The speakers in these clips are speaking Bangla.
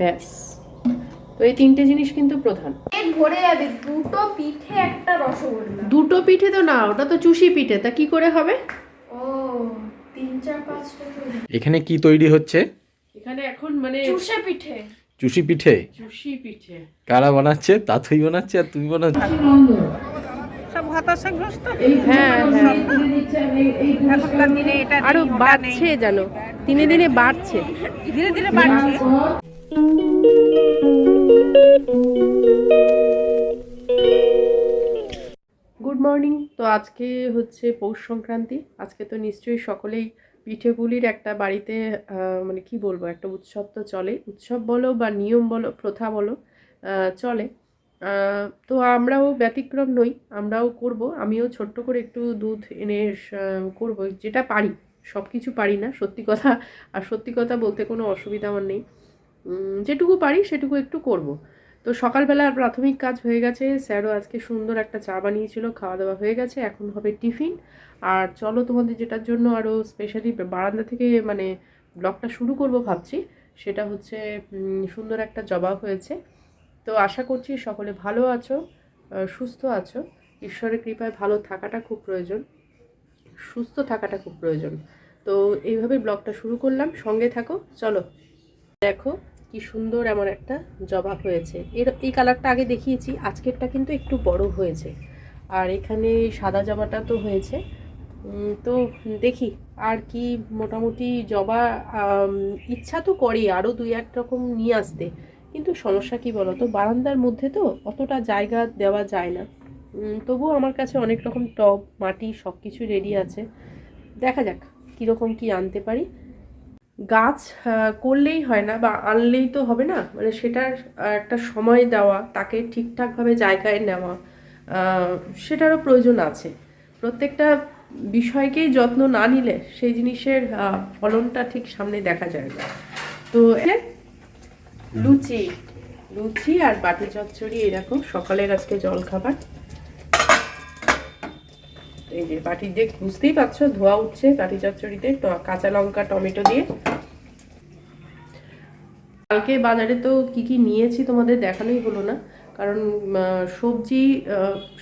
ব্যাস। তো এই তিনটে জিনিস কিন্তু প্রধান। ভরে যাবে দুটো পিঠে একটা রসগোল্লা। দুটো পিঠে তো না ওটা তো চুষি পিঠে তা কি করে হবে? ও তিন চার পাঁচটা এখানে কি তৈরি হচ্ছে? এখানে এখন মানে চুষে পিঠে। চুষি পিঠে? চুষি পিঠে। কারা বানাচ্ছে? তাথই বানাচ্ছে আর তুমি বানাচ্ছ? সব হতাশাগ্রস্ত? হ্যাঁ হ্যাঁ। এখনকার দিনে এটা আরও। বাড়ছে জানো দিনে দিনে বাড়ছে। ধীরে ধীরে বাড়ছে। গুড মর্নিং তো আজকে হচ্ছে পৌষ সংক্রান্তি। আজকে তো নিশ্চয়ই সকলেই পিঠেপুলির একটা বাড়িতে মানে কি বলব, একটা উৎসব তো চলে। উৎসব বলো বা নিয়ম বলো, প্রথা বলো চলে। তো আমরাও ব্যতিক্রম নই, আমরাও করব। আমিও ছোট্ট করে একটু দুধ এনে করব যেটা পারি সব কিছু পারি না, সত্যি কথা। আর সত্যি কথা বলতে কোনো অসুবিধা আমার নেই। যেটুকু পারি সেটুকু একটু করব। তো সকালবেলার প্রাথমিক কাজ হয়ে গেছে, স্যারও আজকে সুন্দর একটা চা বানিয়েছিল খাওয়া দাওয়া হয়ে গেছে, এখন হবে টিফিন। আর চলো তোমাদের যেটার জন্য আরও স্পেশালি বারান্দা থেকে মানে ব্লগটা শুরু করব ভাবছি, সেটা হচ্ছে সুন্দর একটা জবা হয়েছে। তো আশা করছি সকলে ভালো আছো সুস্থ আছো। ঈশ্বরের কৃপায় ভালো থাকাটা খুব প্রয়োজন, সুস্থ থাকাটা খুব প্রয়োজন। তো এইভাবে ব্লগটা শুরু করলাম, সঙ্গে থাকো, চলো। দেখো কি সুন্দর এমন একটা জবা হয়েছে। এর, এই কালারটা আগে দেখিয়েছি, আজকেরটা কিন্তু একটু বড় হয়েছে। আর এখানে সাদা জবাটা তো হয়েছে। তো দেখি আর কি মোটামুটি জবা ইচ্ছা তো করে আরও দুই, এক রকম নিয়ে আসতে। কিন্তু সমস্যা কি বলো তো বারান্দার মধ্যে তো অতটা জায়গা দেওয়া যায় না। তবুও আমার কাছে অনেক রকম টব, মাটি সব কিছু রেডি আছে। দেখা যাক কীরকম কি আনতে পারি। গাছ করলেই হয় না বা আনলেই তো হবে না। মানে সেটার একটা সময় দেওয়া, তাকে ঠিকঠাকভাবে জায়গায় নেওয়া সেটারও প্রয়োজন আছে। প্রত্যেকটা বিষয়কেই যত্ন না নিলে সেই জিনিসের ফলনটা ঠিক সামনে দেখা যায় না। তো লুচি লুচি আর বাটি চচ্চড়ি এরকম। সকালের আজকে জল খাবার এই যে বাটি দিয়ে বুঝতেই পারছ, ধোয়া উঠছে বাটি চচ্চড়িতে কাঁচা লঙ্কা, টমেটো দিয়ে। কালকে বাজারে তো কি কি নিয়েছি তোমাদের দেখানোই হলো না। কারণ সবজি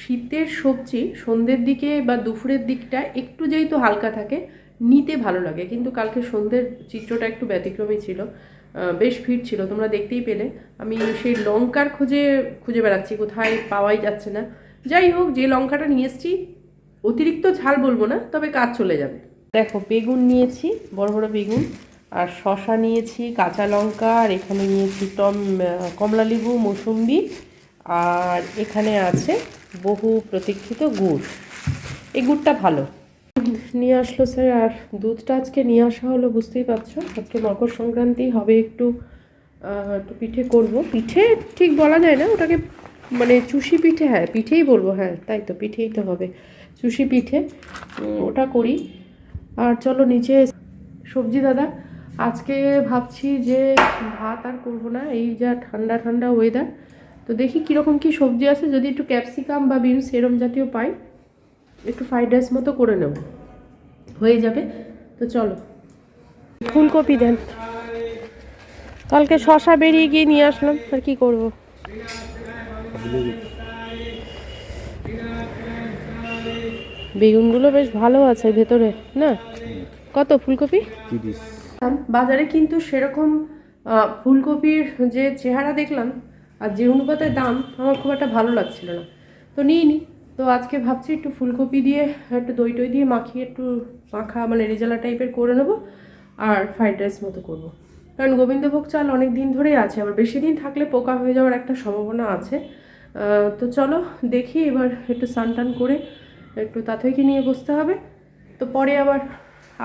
শীতের সবজি, সন্ধ্যের দিকে বা দুপুরের দিকটা একটু যেহেতু হালকা থাকে, নিতে ভালো লাগে। কিন্তু কালকে সন্ধ্যের চিত্রটা একটু ব্যতিক্রমী ছিল বেশ ভিড় ছিল, তোমরা দেখতেই পেলে। আমি সেই লঙ্কার খুঁজে খুঁজে বেড়াচ্ছি, কোথায় পাওয়াই যাচ্ছে না। যাই হোক, যে লঙ্কাটা নিয়ে এসেছি অতিরিক্ত ঝাল বলব না, তবে কাজ চলে যাবে। দেখো, বেগুন নিয়েছি, বড় বড় বেগুন, আর শশা নিয়েছি, কাঁচা লঙ্কা, আর এখানে নিয়েছি টম কমলা লেবু, মৌসুম্বি, আর এখানে আছে বহু প্রতীক্ষিত গুড়। এই গুড়টা ভালো। নিয়ে আসলো স্যার, আর দুধটা আজকে নিয়ে আসা হলো, বুঝতেই পারছ? আজকে মকর সংক্রান্তি, হবে একটু একটু পিঠে করব। পিঠে ঠিক বলা যায় না, ওটাকে মানে চুষি পিঠে হ্যাঁ পিঠেই বলব হ্যাঁ তাই তো, পিঠেই তো হবে। চুষি পিঠে। ওটা করি। আর চলো নিচে সবজি দাদা, আজকে ভাবছি যে ভাত আর করব না, এই যা ঠান্ডা ঠান্ডা ওয়েদার তো দেখি কীরকম কী সবজি আছে, যদি একটু ক্যাপসিকাম বা বিনস এরম জাতীয় পাই, একটু ফ্রাইড রাইস মতো করে নেব। হয়ে যাবে। তো চলো। ফুলকপি দেন। কালকে শশা বেরিয়ে গিয়ে নিয়ে আসলাম, আর কি করব? বেগুনগুলো বেশ ভালো আছে ভেতরে না? কত ফুলকপি? বাজারে কিন্তু সেরকম ফুলকপির যে চেহারা দেখলাম আর যে অনুপাতে দাম আমার খুব একটা ভালো লাগছিল না। তো নিই নি। তো আজকে ভাবছি একটু ফুলকপি দিয়ে একটু দই টই দিয়ে মাখিয়ে একটু মাখা মানে রেজালা টাইপের করে নেব আর ফ্রাইড রাইস মতো করব। কারণ গোবিন্দভোগ চাল অনেক দিন ধরেই আছে আবার বেশি দিন থাকলে পোকা হয়ে যাওয়ার একটা সম্ভাবনা আছে। তো চলো দেখি এবার একটু স্নান টান করে একটু তাথইকে নিয়ে বসতে হবে। তো পরে আবার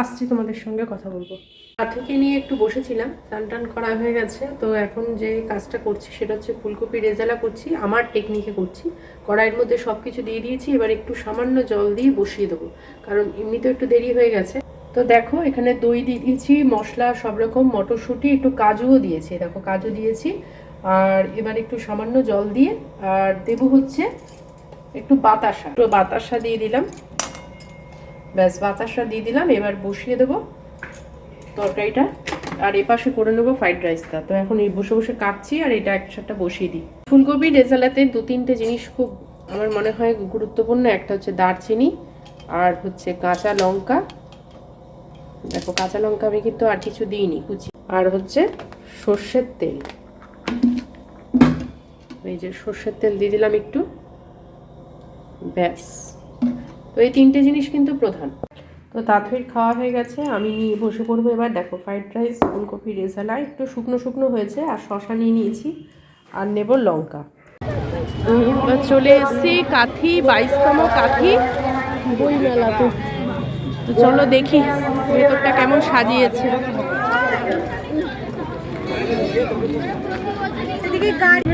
আসছি তোমাদের সঙ্গে কথা বলব। থেকে নিয়ে একটু বসেছিলাম টান টান করা হয়ে গেছে। তো এখন যে কাজটা করছি সেটা হচ্ছে ফুলকপি রেজালা করছি, আমার টেকনিকে করছি। কড়াইয়ের মধ্যে সব কিছু দিয়ে দিয়েছি, এবার একটু সামান্য জল দিয়ে বসিয়ে দেবো, কারণ এমনিতেও একটু দেরি হয়ে গেছে। তো দেখো, এখানে দই দিয়ে দিয়েছি, মশলা, সব রকম, মটরশুঁটি, একটু কাজুও দিয়েছি, দেখো কাজু দিয়েছি। আর এবার একটু সামান্য জল দিয়ে, আর দেবো হচ্ছে একটু বাতাসা। একটু বাতাসা দিয়ে দিলাম। ব্যাস, বাতাসা দিয়ে দিলাম। এবার বসিয়ে দেবো তরকারিটা। আর এপাশে করে নেব ফ্রাইড রাইসটা তো এখন এই বসে বসে কাটছি আর এটা একসাথে বসিয়ে দিই। ফুলকপি, রেজালাতে দু তিনটে জিনিস খুব আমার মনে হয় গুরুত্বপূর্ণ। একটা হচ্ছে দারচিনি আর হচ্ছে কাঁচা লঙ্কা। দেখো, কাঁচা লঙ্কা আমি কিন্তু আর কিছু দিইনি, কুচি। আর হচ্ছে সর্ষের তেল। এই যে সর্ষের তেল দিয়ে দিলাম একটু। ব্যাস। তো এই তিনটে জিনিস কিন্তু প্রধান। তো তাঁতহির খাওয়া হয়ে গেছে। আমি নিয়ে বসে পড়ব এবার। দেখো ফ্রাইড রাইস ফুলকপি রেজালা একটু শুকনো শুকনো হয়েছে আর শশা নিয়ে নিয়েছি। আর নেব লঙ্কা। চলে এসেছি কাথি বাইশতম কাথি বই মেলাতে তো চলো দেখি ভেতরটা কেমন সাজিয়েছে। এদিকে গাড়ি।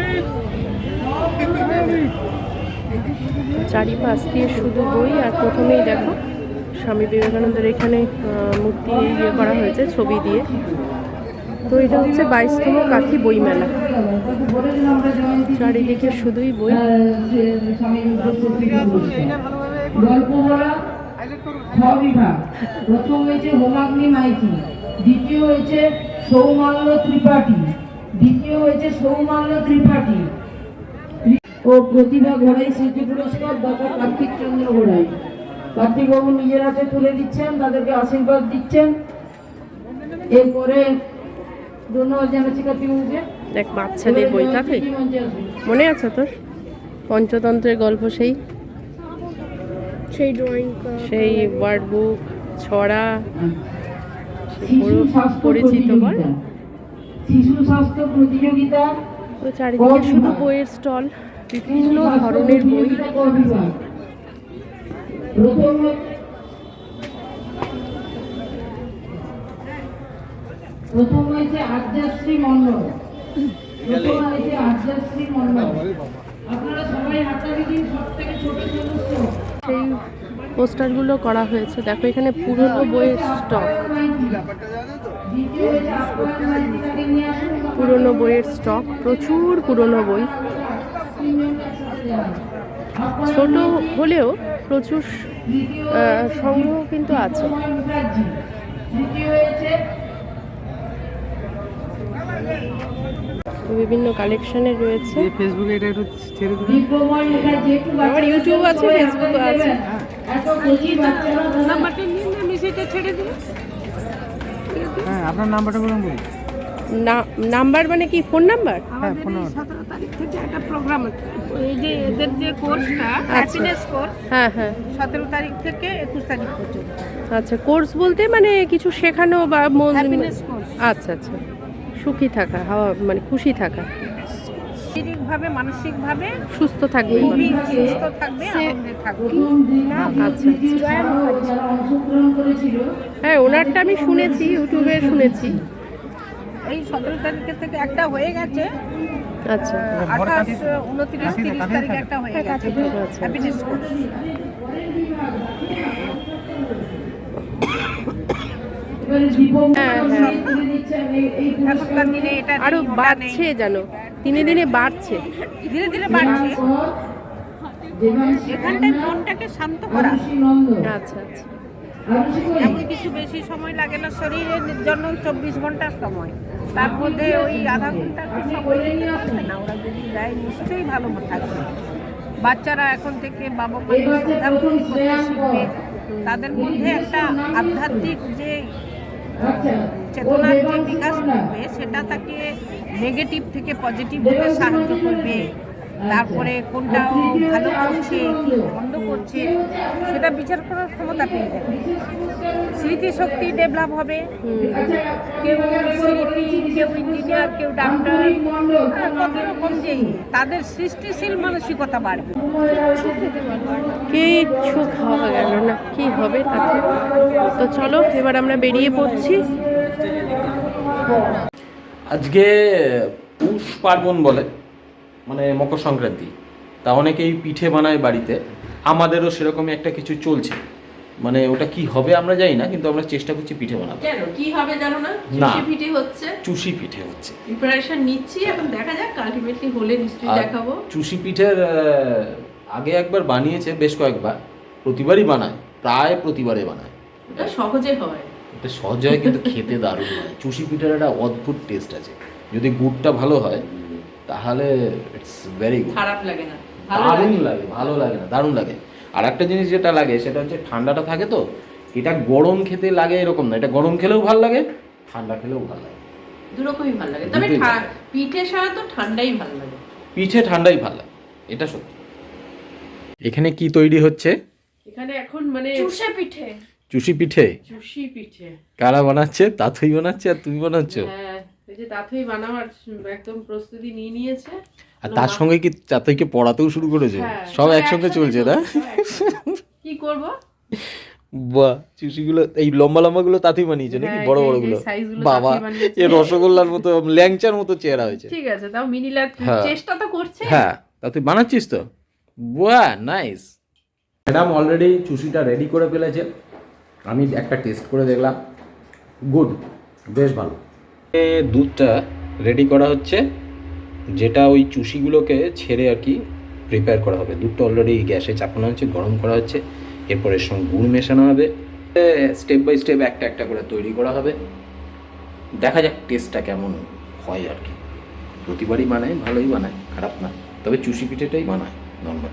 চারিপাশ দিয়ে শুধু বই আর প্রথমেই দেখো স্বামী বিবেকানন্দের এখানে মূর্তি ইয়ে করা হয়েছে ছবি দিয়ে। তো এটা হচ্ছে বাইশতম কাঠি বই মেলা চারিদিকে শুধুই বই। প্রথম হয়েছে হোমাগ্নি মাইতি দ্বিতীয় হয়েছে সৌমাল্য ত্রিপাঠী দ্বিতীয় হয়েছে সৌমাল্য ত্রিপাঠী ও প্রতিভা ঘোড়াই স্মৃতি পুরস্কার ডক্টর কার্তিক চন্দ্র ঘোড়াই কার্তিক বাবু নিজের হাতে তুলে দিচ্ছেন তাদেরকে আশীর্বাদ দিচ্ছেন। এরপরে ধন্যবাদ জানাচ্ছি কার্তিক বাবুকে দেখ বাচ্চাদের বই কাঠি মনে আছে তোর? পঞ্চতন্ত্রের গল্প সেই। সেই ড্রয়িং সেই ওয়ার্ড বুক ছড়া। শিশু স্বাস্থ্য পরিচিত বল। প্রতিযোগিতা। শিশু স্বাস্থ্য প্রতিযোগিতা। তো চারিদিকে শুধু বইয়ের স্টল বিভিন্ন ধরনের বই। প্রথম হয়েছে মন্ডল প্রথম হয়েছে মন্ডল আপনারা সবাই হাততালি দিন সব থেকে ছোট সদস্য। সেই পোস্টারগুলো করা হয়েছে। দেখো এখানে পুরনো বইয়ের স্টক। পুরনো বইয়ের স্টক প্রচুর পুরনো বই। ছোট হলেও প্রচুর সংগ্রহ কিন্তু আছে। মুখার্জি তৃতীয় হয়েছে তো বিভিন্ন কালেকশনের রয়েছে দিব্যময় মুখার্জি একটু আমার ইউটিউব আছে ফেসবুক আছে। এত কচি বাচ্চারা নাম্বারটা নিন না মেসেজটা ছেড়ে দিন না নাম্বার মানে কি ফোন নাম্বার? আমাদের তারিখ থেকে একটা প্রোগ্রাম আছে। এই যে এদের যে কোর্সটা হ্যাপিনেস কোর্স হ্যাঁ হ্যাঁ। সতেরো তারিখ থেকে একুশ তারিখ পর্যন্ত। আচ্ছা কোর্স বলতে মানে কিছু শেখানো বা মন হ্যাপিনেস কোর্স আচ্ছা আচ্ছা। সুখী থাকা হাওয়া মানে খুশি থাকা। শারীরিকভাবে মানসিকভাবে সুস্থ থাকবে। সুস্থ থাকবে আনন্দে থাকবে। আচ্ছা করেছিল? হ্যাঁ ওনারটা আমি শুনেছি ইউটিউবে শুনেছি। এই সতেরো তারিখের থেকে একটা হয়ে গেছে। আচ্ছা। আঠাশ উনত্রিশ তিরিশ তারিখ একটা হয়ে গেছে। আচ্ছা। হ্যাঁ, হ্যাঁ। দিনে এটা আরও। বাড়ছে জানো দিনে দিনে বাড়ছে। ধীরে ধীরে বাড়ছে। পুরস্কার দেবাংশী এখানটায় মনটাকে শান্ত করা। আচ্ছা আচ্ছা? এমন কিছু বেশি সময় লাগে না শরীরের জন্য চব্বিশ ঘণ্টার সময়। তার মধ্যে ওই আধা ঘণ্টা সময় না ওরা যদি দেয় নিশ্চয়ই ভালো থাকবে। বাচ্চারা এখন থেকে বাবা। শিখবে তাদের মধ্যে একটা আধ্যাত্মিক যে আচ্ছা চেতনার যে বিকাশ করবে সেটা তাকে নেগেটিভ থেকে পজিটিভ হতে সাহায্য করবে। তারপরে কোনটা ভালো করছে কি মন্দ করছে সেটা বিচার করার ক্ষমতা পেয়ে যাবে স্মৃতিশক্তি ডেভেলপ হবে। কেউ শিল্পী কেউ ইঞ্জিনিয়ার কেউ ডাক্তার কত রকম যে তাদের সৃষ্টিশীল মানসিকতা বাড়বে। কিচ্ছু খাওয়া গেল না কি হবে তাতে? তো চলো এবার আমরা বেরিয়ে পড়ছি। আজকে পৌষ পার্বণ বলে। মানে মকর সংক্রান্তি। তা অনেকেই পিঠে বানায় বাড়িতে। আমাদেরও সেরকমই একটা কিছু চলছে। মানে ওটা কি হবে আমরা জানি না কিন্তু আমরা চেষ্টা করছি পিঠে বানাতে। কেন? কি হবে জানো না। চুষি পিঠে হচ্ছে। চুষি পিঠে হচ্ছে। প্রিপারেশন নিচ্ছি এখন দেখা যাক আলটিমেটলি হলে নিশ্চয়ই দেখাবো। চুষি পিঠের আগে একবার বানিয়েছে বেশ কয়েকবার। প্রতিবারই বানায় প্রায় প্রতিবারে বানায়। ওটা সহজে হয়। এটা সহজ হয় কিন্তু খেতে দারুণ হয়। চুষি পিঠার একটা অদ্ভুত টেস্ট আছে। যদি গুড়টা ভালো হয় তাহলে ইটস ভেরি গুড খারাপ লাগে না। দারুণ লাগে। ভালো লাগে না দারুণ লাগে। আর একটা জিনিস যেটা লাগে সেটা হচ্ছে ঠান্ডাটা থাকে তো এটা গরম খেতে লাগে এরকম না এটা গরম খেলেও ভালো লাগে ঠান্ডা খেলেও ভালো লাগে। দুরকমই ভালো লাগে। তবে। পিঠে ছাড়া তো ঠান্ডাই ভালো লাগে। পিঠে ঠান্ডাই ভালো লাগে এটা সত্যি। এখানে কি তৈরি হচ্ছে? এখানে এখন মানে চুষে পিঠে। চুষি পিঠে? চুষি পিঠে। কারা বানাচ্ছে? তাথই বানাচ্ছে আর তুমি বানাচ্ছ? হ্যাঁ এই যে তাথই বানাবার একদম প্রস্তুতি নিয়ে নিয়েছে। আর তার সঙ্গে কি তাথইকে পড়াতেও শুরু করেছে? হ্যাঁ, সব একসঙ্গে চলছে না কি করব? বাহ চুষিগুলো এই লম্বা লম্বা গুলো তাঁতই বানিয়েছে নাকি? হ্যাঁ, বড় বড়গুলো বাবা এ রসগোল্লার মতো ল্যাংচার মতো চেহারা হয়েছে। ঠিক আছে তাও মিনিলার হ্যাঁ। চেষ্টা তো করছে। হ্যাঁ তা তুই বানাচ্ছিস তো? বাহ নাইস ম্যাডাম অলরেডি চুষিটা রেডি করে ফেলেছে। আমি একটা টেস্ট করে দেখলাম। গুড বেশ ভালো। দুধটা রেডি করা হচ্ছে, যেটা ওই চুষিগুলোকে ছেড়ে আর কি প্রিপেয়ার করা হবে। দুধটা অলরেডি গ্যাসে চাপানো হচ্ছে, গরম করা হচ্ছে, এরপর এর সঙ্গে গুড় মেশানো হবে। স্টেপ বাই স্টেপ একটা একটা করে তৈরি করা হবে। দেখা যাক টেস্টটা কেমন হয় আর কি। প্রতিবারই বানায়, ভালোই বানায়, খারাপ না। তবে চুষি পিঠেটাই বানায় নর্মাল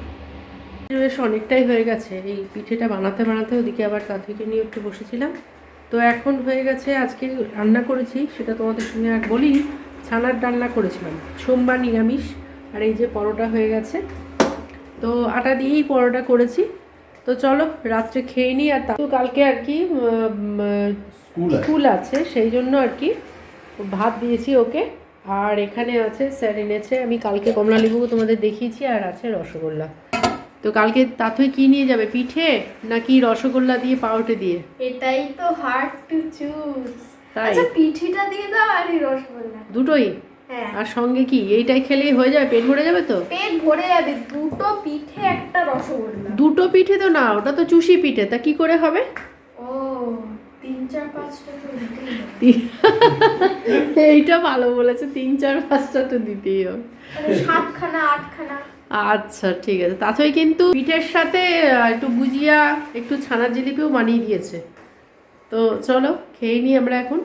বেশ, অনেকটাই হয়ে গেছে। এই পিঠেটা বানাতে বানাতে ওদিকে আবার তাঁতিকে নিয়ে একটু বসেছিলাম। তো এখন হয়ে গেছে আজকে রান্না করেছি সেটা তোমাদের সঙ্গে আর বলি ছানার রান্না করেছিলাম সোমবার নিরামিষ আর এই যে পরোটা হয়ে গেছে। তো আটা দিয়েই পরোটা করেছি। তো চলো রাত্রে খেয়ে নিই আর তা- কালকে আর কি স্কুল আছে। সেই জন্য আর কি ভাত দিয়েছি ওকে। আর এখানে আছে স্যার এনেছে আমি কালকে কমলা লেবু তোমাদের দেখিয়েছি আর আছে রসগোল্লা। তো কালকে তাথই কি নিয়ে যাবে পিঠে নাকি রসগোল্লা দিয়ে পাউরুটি দিয়ে? এটাই তো হার্ড টু চুজ? আচ্ছা পিঠিটা দিয়ে দাও আর এই রসগোল্লা। দুটোই? হ্যাঁ। আর সঙ্গে কি? এইটাই খেলেই হয়ে যাবে? পেট ভরে যাবে তো? পেট ভরে যাবে। দুটো পিঠে একটা রসগোল্লা। দুটো পিঠে তো না ওটা তো চুষি পিঠে। তা কি করে হবে? ও তিন চার পাঁচটা তো। এইটা ভালো বলেছে তিন চার পাঁচটা তো দিতেই হবে। সাতখানা আটখানা। আচ্ছা ঠিক আছে। তাছাড়া কিন্তু পিঠের সাথে একটু গুজিয়া, একটু ছানার জিলিপিও বানিয়ে দিয়েছে। তো চলো, খেয়ে নিই আমরা এখন।